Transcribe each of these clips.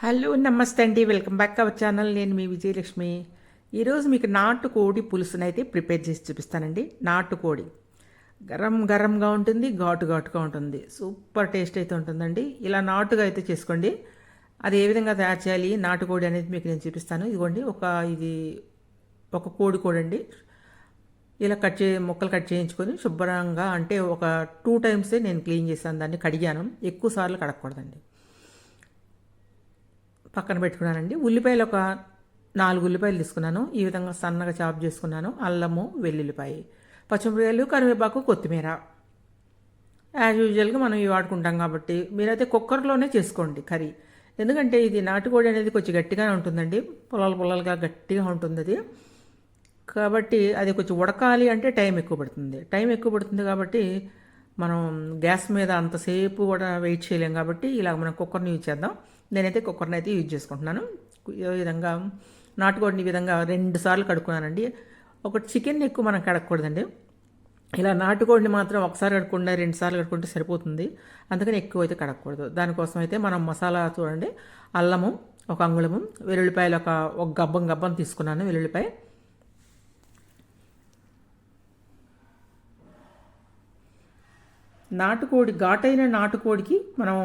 Hello నమస్తే అండి. Welcome back our channel. నేను మీ విజయలక్ష్మి. ఈరోజు మీకు నాటుకోడి పులుసునైతే ప్రిపేర్ చేసి చూపిస్తానండి. నాటుకోడి. గరం గరంగా ఉంటుంది ఘాటు ఘాటుగా ఉంటుంది. సూపర్ టేస్ట్ అయితే ఉంటుందండి. ఇలా నాటుగా అయితే చేసుకోండి. అది ఏ విధంగా తయారు చేయాలి నాటుకోడి అనేది మీకు నేను చూపిస్తాను. ఇదిగోండి ఒక ఇది ఒక కోడి కోడి అండి. ఇలా కట్ చే ముక్కలు కట్ చేయించుకొని శుభ్రంగా అంటే ఒక టూ టైమ్సే నేను క్లీన్ చేశాను. దాన్ని కడిగాను. ఎక్కువ సార్లు కడగకూడదండి. పక్కన పెట్టుకున్నానండి. ఉల్లిపాయలు ఒక నాలుగు ఉల్లిపాయలు తీసుకున్నాను. ఈ విధంగా సన్నగా చాప్ చేసుకున్నాను. అల్లము వెల్లుల్లిపాయ పచ్చిమిరపకాయలు కరివేపాకు కొత్తిమీర. యాజ్ యూజువల్గా మనం ఇవి వాడుకుంటాం కాబట్టి మీరైతే కుక్కర్లోనే చేసుకోండి కర్రీ. ఎందుకంటే ఇది నాటుకోడి అనేది కొంచెం గట్టిగానే ఉంటుందండి. పొలాలు పొలాలుగా గట్టిగా ఉంటుంది అది. కాబట్టి అది కొంచెం ఉడకాలి అంటే టైం ఎక్కువ పడుతుంది. టైం ఎక్కువ పడుతుంది కాబట్టి మనం గ్యాస్ మీద అంతసేపు కూడా వెయిట్ చేయలేం కాబట్టి ఇలా మనం కుక్కర్ని యూజ్ చేద్దాం. నేనైతే కుక్కర్ని అయితే యూజ్ చేసుకుంటున్నాను. ఈ విధంగా నాటుకోడిని ఈ విధంగా రెండు సార్లు కడుక్కున్నానండి. ఒకటి చికెన్ ఎక్కువ మనం కడగకూడదండి ఇలా నాటుకోడిని మాత్రం ఒకసారి కడుక్కుండా రెండు సార్లు కడుక్కుంటే సరిపోతుంది. అందుకని ఎక్కువ అయితే కడగకూడదు దానికోసం అయితే మనం మసాలా చూడండి. అల్లము ఒక అంగుళము వెల్లుల్లిపాయలు ఒక ఒక గబ్బం గబ్బం తీసుకున్నాను వెల్లుల్లిపాయ. నాటుకోడి ఘాటైన నాటుకోడికి మనం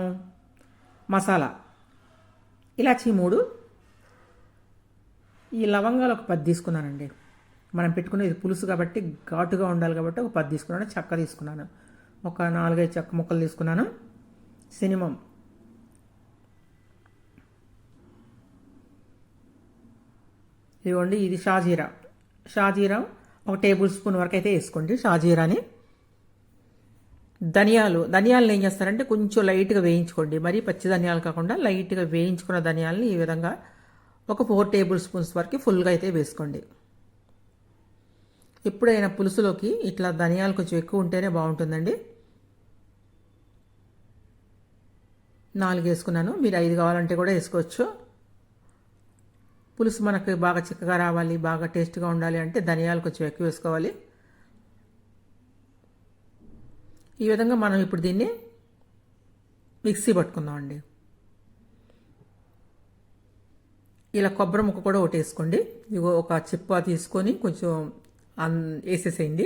మసాలా ఇలాచి మూడు. ఈ లవంగాలు ఒక పది తీసుకున్నానండి. మనం పెట్టుకునేది పులుసు కాబట్టి ఘాటుగా ఉండాలి కాబట్టి ఒక పది తీసుకున్నాను చెక్క తీసుకున్నాను. ఒక నాలుగైదు చెక్క ముక్కలు తీసుకున్నాను. సినిమం. ఇదిగోండి ఇది షాజీరా. షాజీరా ఒక టేబుల్ స్పూన్ వరకు అయితే వేసుకోండి షాజీరాని. ధనియాలు ధనియాలను ఏం చేస్తారంటే కొంచెం లైట్గా వేయించుకోండి. మరీ పచ్చి ధనియాలు కాకుండా లైట్గా వేయించుకున్న ధనియాలని ఈ విధంగా ఒక ఫోర్ టేబుల్ స్పూన్స్ వరకు ఫుల్గా అయితే వేసుకోండి. ఎప్పుడైనా పులుసులోకి ఇట్లా ధనియాలు కొంచెం ఎక్కువ ఉంటేనే బాగుంటుందండి. నాలుగు వేసుకున్నాను. మీరు ఐదు కావాలంటే కూడా వేసుకోవచ్చు. పులుసు మనకి బాగా చిక్కగా రావాలి బాగా టేస్ట్గా ఉండాలి అంటే ధనియాలు కొంచెం ఎక్కువ వేసుకోవాలి. ఈ విధంగా మనం ఇప్పుడు దీన్ని మిక్సీ పట్టుకుందామండి. ఇలా కొబ్బరి ముక్క కూడా ఒకటి వేసుకోండి. ఇగో ఒక చిప్ప తీసుకొని కొంచెం అన్ వేసేసేయండి.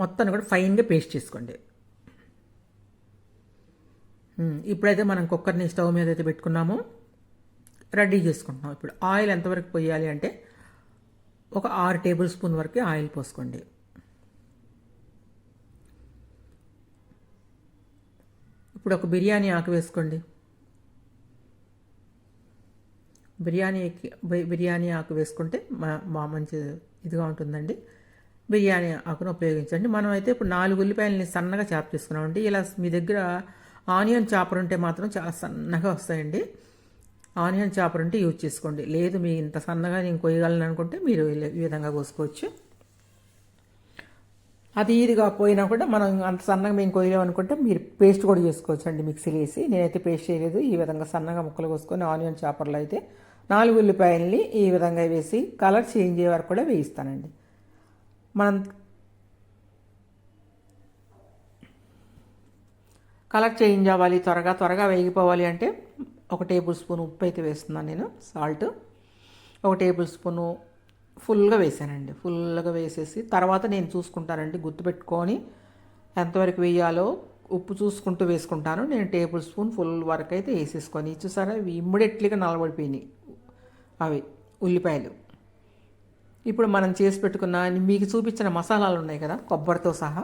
మొత్తాన్ని కూడా ఫైన్గా పేస్ట్ చేసుకోండి. ఇప్పుడైతే మనం కుక్కర్ని స్టవ్ మీద అయితే పెట్టుకున్నామో. రెడీ చేసుకుంటున్నాం. ఇప్పుడు ఆయిల్ ఎంతవరకు పోయాలి అంటే ఒక ఆరు టేబుల్ స్పూన్ వరకు ఆయిల్ పోసుకోండి. ఇప్పుడు ఒక బిర్యానీ ఆకు వేసుకోండి. బిర్యానీ బిర్యానీ ఆకు వేసుకుంటే మా మంచి ఇదిగా ఉంటుందండి. బిర్యానీ ఆకును ఉపయోగించండి. మనం అయితే ఇప్పుడు నాలుగు ఉల్లిపాయలని సన్నగా చాప్ చేసుకున్నామండి. ఇలా మీ దగ్గర ఆనియన్ చాపర్ ఉంటే మాత్రం చాలా సన్నగా వస్తాయండి. ఆనియన్ చాపర్ ఉంటే యూజ్ చేసుకోండి. లేదు మీ ఇంత సన్నగా నేను కొయ్యగలను అనుకుంటే మీరు ఈ విధంగా కోసుకోవచ్చు. అది ఇదిగా పోయినా కూడా మనం అంత సన్నగా మేము కొయ్యలేము అనుకుంటే మీరు పేస్ట్ కూడా చేసుకోవచ్చు అండి మిక్సీలో వేసి. నేనైతే పేస్ట్ చేయలేదు. ఈ విధంగా సన్నగా ముక్కలు కోసుకొని ఆనియన్ చేపలు అయితే నాలుగు ఉల్లిపాయల్ని ఈ విధంగా వేసి కలర్ చేంజ్ అయ్యే వరకు కూడా వేయిస్తానండి. మనం కలర్ చేంజ్ అవ్వాలి త్వరగా త్వరగా వేగిపోవాలి అంటే ఒక టేబుల్ స్పూన్ ఉప్పు అయితే వేస్తున్నాను నేను సాల్ట్. ఒక టేబుల్ స్పూను ఫుల్గా వేసానండి. ఫుల్గా వేసేసి తర్వాత నేను చూసుకుంటానండి గుర్తుపెట్టుకొని ఎంతవరకు వేయాలో ఉప్పు చూసుకుంటూ వేసుకుంటాను. నేను టేబుల్ స్పూన్ ఫుల్ వరకు అయితే వేసేసుకొని చూసారా? ఇవి ఇమ్మీడియట్లీగా నలబడిపోయినాయి అవి ఉల్లిపాయలు. ఇప్పుడు మనం చేసి పెట్టుకున్న మీకు చూపించిన మసాలాలు ఉన్నాయి కదా కొబ్బరితో సహా.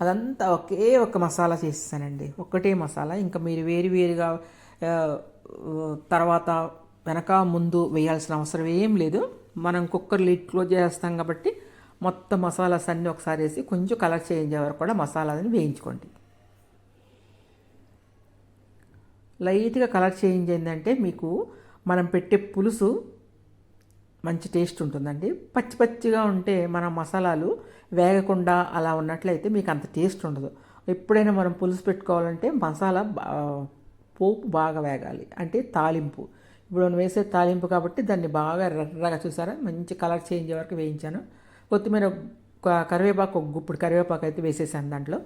అదంతా ఒకే ఒక మసాలా చేసేసానండి. ఒకటే మసాలా. ఇంకా మీరు వేరు వేరుగా తర్వాత వెనక ముందు వేయాల్సిన అవసరం ఏం లేదు. మనం కుక్కర్ లిడ్ క్లోజ్ చేస్తాం కాబట్టి మొత్తం మసాలాస్ అన్నీ ఒకసారి వేసి కొంచెం కలర్ చేంజ్ అయ్యే వరకు కూడా మసాలాని వేయించుకోండి. లైట్గా కలర్ చేంజ్ అయిందంటే మీకు మనం పెట్టే పులుసు మంచి టేస్ట్ ఉంటుందండి. పచ్చి పచ్చిగా ఉంటే మన మసాలాలు వేగకుండా అలా ఉన్నట్లయితే మీకు అంత టేస్ట్ ఉండదు. ఎప్పుడైనా మనం పులుసు పెట్టుకోవాలంటే మసాలా పోపు బాగా వేగాలి. అంటే తాలింపు. ఇప్పుడు నేను వేసే తాలింపు కాబట్టి దాన్ని బాగా ఎర్రగా చూసారా? మంచి కలర్ చేంజ్ వరకు వేయించాను. కొత్తిమీర కరివేపాకు ఒక గుప్పుడు కరివేపాకు అయితే వేసేసాను దాంట్లో.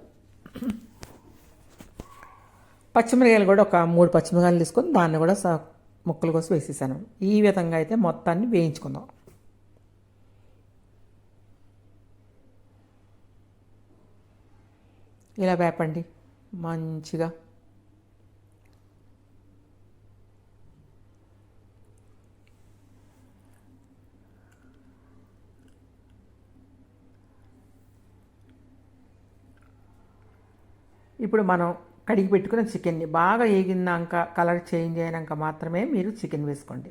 పచ్చిమిరకాయలు కూడా ఒక మూడు పచ్చిమిరకాయలు తీసుకొని దాన్ని కూడా ముక్కల కోసం వేసేసాను. ఈ విధంగా అయితే మొత్తాన్ని వేయించుకుందాం. ఇలా వేపండి. మంచిగా. ఇప్పుడు మనం కడిగి పెట్టుకున్న చికెన్ని బాగా వేగిందాక కలర్ చేంజ్ అయినాక మాత్రమే మీరు చికెన్ వేసుకోండి.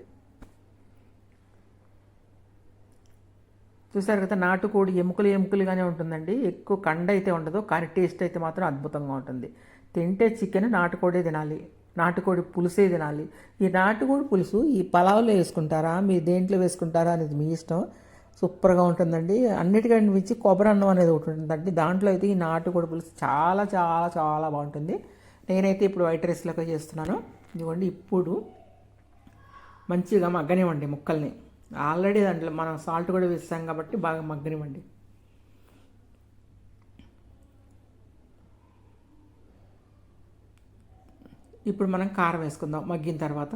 చూసారు కదా నాటుకోడి ఎముకలు ఎముకలుగానే ఉంటుందండి. ఎక్కువ కండ అయితే ఉండదు కానీ టేస్ట్ అయితే మాత్రం అద్భుతంగా ఉంటుంది. తింటే చికెన్ నాటుకోడే తినాలి నాటుకోడి పులుసే తినాలి. ఈ నాటుకోడి పులుసు ఈ పలావులో వేసుకుంటారా మీరు దేంట్లో వేసుకుంటారా అనేది మీ ఇష్టం. సూపర్గా ఉంటుందండి. అన్నిటికంటే మించి కొబ్బరి అన్నం అనేది ఒకటి ఉంటుందండి. దాంట్లో అయితే ఈ నాటుకోడి పులుసు చాలా చాలా చాలా బాగుంటుంది. నేనైతే ఇప్పుడు వైట్ రైస్లోకి చేస్తున్నాను. ఇదిగోండి ఇప్పుడు మంచిగా మగ్గనివ్వండి ముక్కల్ని. ఆల్రెడీ దాంట్లో మనం సాల్ట్ కూడా వేస్తాం కాబట్టి బాగా మగ్గనివ్వండి. ఇప్పుడు మనం కారం వేసుకుందాం మగ్గిన తర్వాత.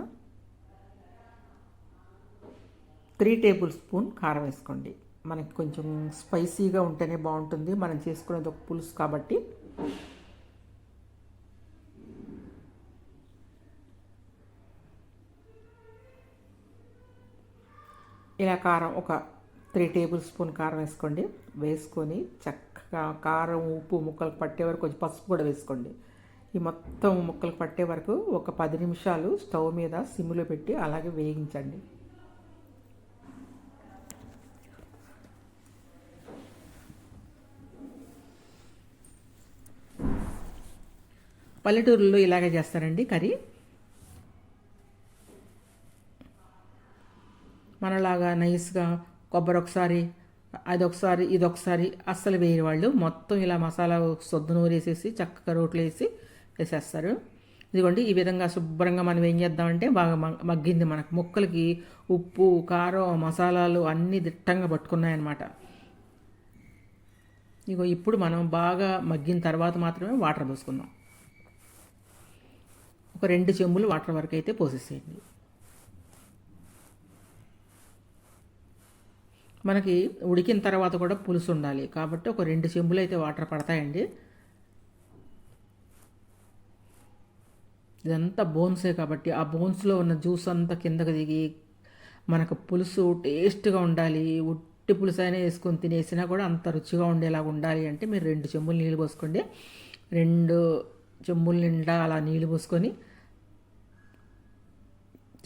త్రీ టేబుల్ స్పూన్ కారం వేసుకోండి. మనకి కొంచెం స్పైసీగా ఉంటేనే బాగుంటుంది. మనం చేసుకునేది ఒక పులుసు కాబట్టి. ఇలా కారం ఒక త్రీ టేబుల్ స్పూన్ కారం వేసుకోండి. వేసుకొని చక్కగా కారం ఉప్పు ముక్కలకు పట్టే వరకు కొంచెం పసుపు కూడా వేసుకోండి. ఈ మొత్తం ముక్కలకు పట్టే వరకు ఒక పది నిమిషాలు స్టవ్ మీద సిమ్లో పెట్టి అలాగే వేగించండి. పల్లెటూరులో ఇలాగే చేస్తారండి కర్రీ. మనలాగా నైస్గా కొబ్బరి ఒకసారి అది ఒకసారి ఇది ఒకసారి అస్సలు వేయరు వాళ్ళు. మొత్తం ఇలా మసాలా సొద్దు నూరేసేసి చక్కగా రోట్లు వేసి వేసేస్తారు. ఇదిగోండి ఈ విధంగా శుభ్రంగా మనం ఏం చేద్దామంటే బాగా మగ్గింది మనకు. ముక్కలకి ఉప్పు కారం మసాలాలు అన్నీ దిట్టంగా పట్టుకున్నాయన్నమాట. ఇగో ఇప్పుడు మనం బాగా మగ్గిన తర్వాత మాత్రమే వాటర్ పోసుకుందాం. ఒక రెండు చెంబులు వాటర్ వరకు అయితే పోసేసేయండి. మనకి ఉడికిన తర్వాత కూడా పులుసు ఉండాలి. కాబట్టి ఒక రెండు చెంబులు అయితే వాటర్ పడతాయండి. ఇదంతా బోన్సే కాబట్టి ఆ బోన్స్లో ఉన్న జ్యూస్ అంతా కిందకి దిగి మనకు పులుసు టేస్ట్గా ఉండాలి. ఉట్టి పులుసు అయినా వేసుకొని తినేసినా కూడా అంత రుచిగా ఉండేలాగా ఉండాలి అంటే మీరు రెండు చెంబులు నీళ్ళు పోసుకోండి. రెండు చెంబుల నిండా అలా నీళ్ళు పోసుకొని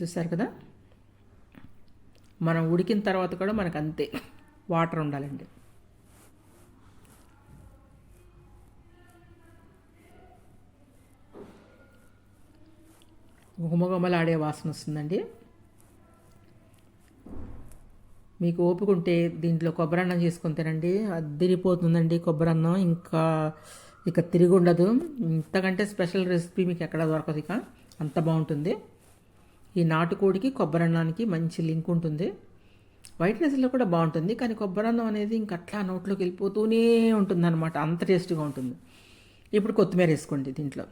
చూసారు కదా? మనం ఉడికిన తర్వాత కూడా మనకు అంతే. వాటర్ ఉండాలండి. గుమగుమలాడే వాసన వస్తుందండి. మీకు ఓపిక ఉంటే దీంట్లో కొబ్బరి అన్నం తినండి. అద్దిరిపోతుందండి కొబ్బరి అన్నం ఇంకా ఇక తిరిగి ఉండదు. ఇంతకంటే స్పెషల్ రెసిపీ మీకు ఎక్కడ దొరకదు ఇక. అంత బాగుంటుంది. ఈ నాటుకోడికి కొబ్బరి అన్నానికి మంచి లింక్ ఉంటుంది. వైట్ రైస్లో కూడా బాగుంటుంది. కానీ కొబ్బరి అన్నం అనేది ఇంక అట్లా నోట్లోకి వెళ్ళిపోతూనే ఉంటుంది అనమాట అంత టేస్ట్గా ఉంటుంది. ఇప్పుడు కొత్తిమీర వేసుకోండి దీంట్లో.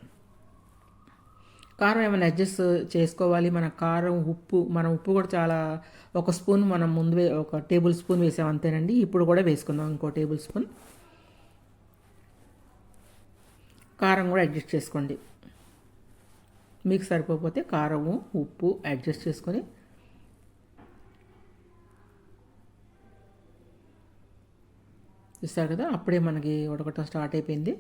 కారం ఏమైనా అడ్జస్ట్ చేసుకోవాలి. మన కారం ఉప్పు మనం ఉప్పు కూడా చాలా ఒక స్పూన్ మనం ముందు ఒక టేబుల్ స్పూన్ వేసాం అంతేనండి. ఇప్పుడు కూడా వేసుకుందాం ఇంకో టేబుల్ స్పూన్. కారం కూడా అడ్జస్ట్ చేసుకోండి. మీకు సరిపోతే కారము ఉప్పు అడ్జస్ట్ చేసుకొని చూస్తారు కదా అప్పుడే మనకి ఉడకటం స్టార్ట్ అయిపోయింది.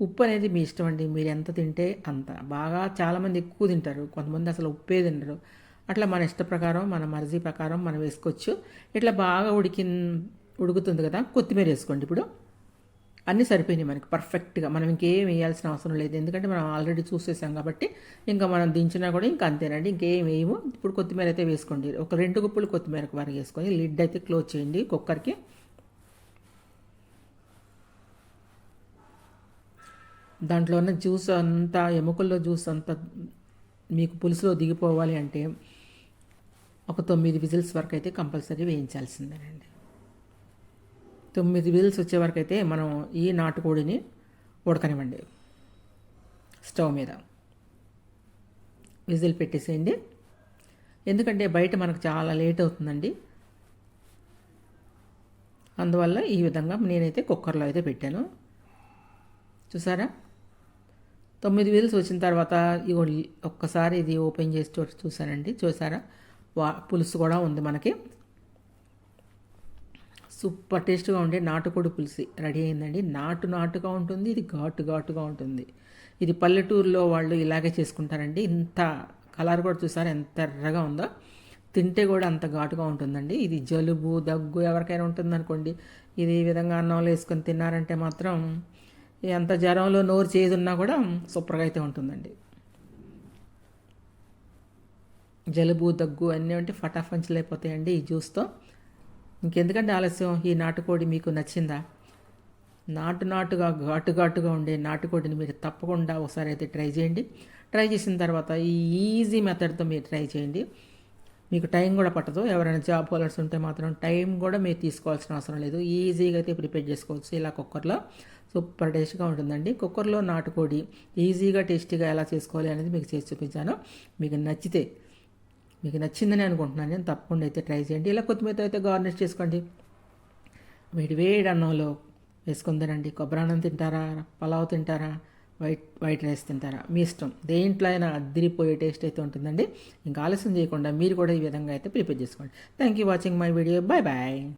ఉప్పు అనేది మీ ఇష్టం అండి మీరు ఎంత తింటే అంత. బాగా చాలామంది ఎక్కువ తింటారు కొంతమంది అసలు ఉప్పే తినరు. అట్లా మన ఇష్ట ప్రకారం మన మర్జీ ప్రకారం మనం వేసుకోవచ్చు. ఇట్లా బాగా ఉడికి ఉడుకుతుంది కదా కొత్తిమీర వేసుకోండి ఇప్పుడు. అన్నీ సరిపోయినాయి మనకి పర్ఫెక్ట్గా మనం ఇంకేం వేయాల్సిన అవసరం లేదు. ఎందుకంటే మనం ఆల్రెడీ చూసేసాం కాబట్టి ఇంకా మనం దించినా కూడా ఇంకా అంతేనండి. ఇంకేం వేయము. ఇప్పుడు కొత్తిమీర అయితే వేసుకోండి. ఒక రెండు గుప్పులు కొత్తిమీరకు వరకు వేసుకొని లిడ్ అయితే క్లోజ్ చేయండి కుక్కర్కి. దాంట్లో ఉన్న జ్యూస్ అంతా ఎముకల్లో జ్యూస్ అంతా మీకు పులుసులో దిగిపోవాలి అంటే ఒక తొమ్మిది విజిల్స్ వరకు అయితే కంపల్సరీ వేయించాల్సిందేనండి. తొమ్మిది విజిల్స్ వచ్చేవరకు అయితే మనం ఈ నాటుకోడిని ఉడకనివ్వండి. స్టవ్ మీద. విజిల్ పెట్టేసేయండి. ఎందుకంటే బయట మనకు చాలా లేట్ అవుతుందండి. అందువల్ల ఈ విధంగా నేనైతే కుక్కర్లో అయితే పెట్టాను. చూసారా? తొమ్మిది వీల్స్ వచ్చిన తర్వాత ఇగో ఒక్కసారి ఇది ఓపెన్ చేసి చూసానండి. చూసారా? వా పులుసు కూడా ఉంది మనకి. సూపర్ టేస్ట్గా ఉండే నాటుకోడి పులుసు రెడీ అయిందండి. నాటు నాటుగా ఉంటుంది ఇది ఘాటు ఘాటుగా ఉంటుంది. ఇది పల్లెటూరులో వాళ్ళు ఇలాగే చేసుకుంటారండి. ఇంత కలర్ కూడా చూసారా ఎంత ఎర్రగా ఉందో. తింటే కూడా అంత ఘాటుగా ఉంటుందండి. ఇది జలుబు దగ్గు ఎవరికైనా ఉంటుందనుకోండి. ఇది ఈ విధంగా అన్నంలో వేసుకొని తిన్నారంటే మాత్రం ఎంత జ్వరంలో నోరు చేదున్నా కూడా సూపర్గా అయితే ఉంటుందండి. జలుబు దగ్గు అన్నీ ఉంటే ఫటాఫంచలు అయిపోతాయండి ఈ జ్యూస్తో. ఇంకెందుకంటే ఆలస్యం? ఈ నాటుకోడి మీకు నచ్చిందా? నాటు నాటుగా ఘాటు ఘాటుగా ఉండే నాటుకోడిని మీరు తప్పకుండా ఒకసారి అయితే ట్రై చేయండి. ట్రై చేసిన తర్వాత ఈ ఈజీ మెథడ్తో మీరు ట్రై చేయండి. మీకు టైం కూడా పట్టదు. ఎవరైనా జాబ్ హోల్డర్స్ ఉంటే మాత్రం టైం కూడా మీరు తీసుకోవాల్సిన అవసరం లేదు. ఈజీగా అయితే ప్రిపేర్ చేసుకోవచ్చు. ఇలా కుక్కర్లో సూపర్ టేస్ట్గా ఉంటుందండి. కుక్కర్లో నాటుకోడి ఈజీగా టేస్టీగా ఎలా చేసుకోవాలి అనేది మీకు చేసి చూపించాను. మీకు నచ్చితే మీకు నచ్చిందని అనుకుంటున్నాను. నేను తప్పకుండా అయితే ట్రై చేయండి. ఇలా కొత్తిమీర అయితే గార్నిష్ చేసుకోండి. వేడి వేడి అన్నంలో వేసుకుని తినండి కొబ్బరి అన్నం తింటారా? పలావ్ తింటారా? వైట్ వైట్ రైస్ తింటారా? మీ ఇష్టం. దేంట్లో అయినా అద్దరిపోయే టేస్ట్ అయితే ఉంటుందండి. ఇంకా ఆలస్యం చేయకుండా మీరు కూడా ఈ విధంగా అయితే ప్రిపేర్ చేసుకోండి. Thank you watching my video bye bye